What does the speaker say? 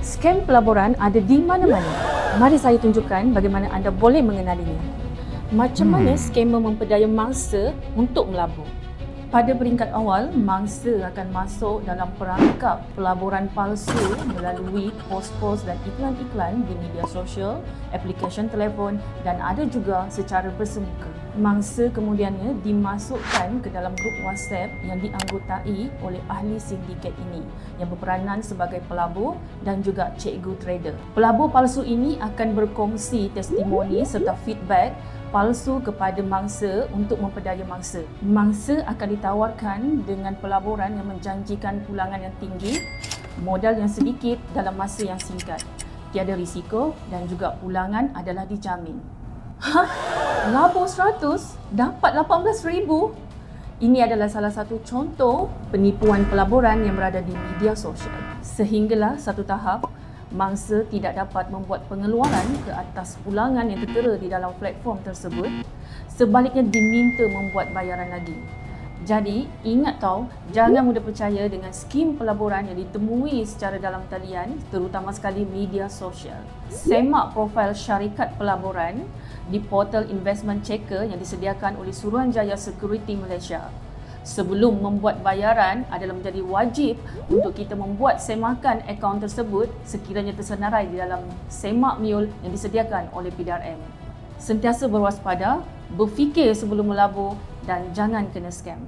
Scam pelaburan ada di mana-mana. Mari saya tunjukkan bagaimana anda boleh mengenalinya. Macam mana skamer memperdaya mangsa untuk melabur? Pada peringkat awal, mangsa akan masuk dalam perangkap pelaburan palsu melalui pos-pos dan iklan-iklan di media sosial, aplikasi telefon dan ada juga secara bersemuka. Mangsa kemudiannya dimasukkan ke dalam grup WhatsApp yang dianggotai oleh ahli sindiket ini yang berperanan sebagai pelabur dan juga cikgu trader. Pelabur palsu ini akan berkongsi testimoni serta feedback palsu kepada mangsa untuk memperdaya mangsa. Mangsa akan ditawarkan dengan pelaburan yang menjanjikan pulangan yang tinggi, modal yang sedikit dalam masa yang singkat. Tiada risiko dan juga pulangan adalah dijamin. Hah? Labur 100 dapat 18,000? Ini adalah salah satu contoh penipuan pelaburan yang berada di media sosial. Sehinggalah satu tahap mangsa tidak dapat membuat pengeluaran ke atas pulangan yang tertera di dalam platform tersebut, sebaliknya diminta membuat bayaran lagi. Jadi, ingat tau, jangan mudah percaya dengan skim pelaburan yang ditemui secara dalam talian, terutama sekali media sosial. Semak profil syarikat pelaburan di portal investment checker yang disediakan oleh Suruhanjaya Security Malaysia sebelum membuat bayaran adalah menjadi wajib untuk kita membuat semakan akaun tersebut sekiranya tersenarai di dalam semak miul yang disediakan oleh PDRM. Sentiasa berwaspada, berfikir sebelum melabur dan jangan kena scam.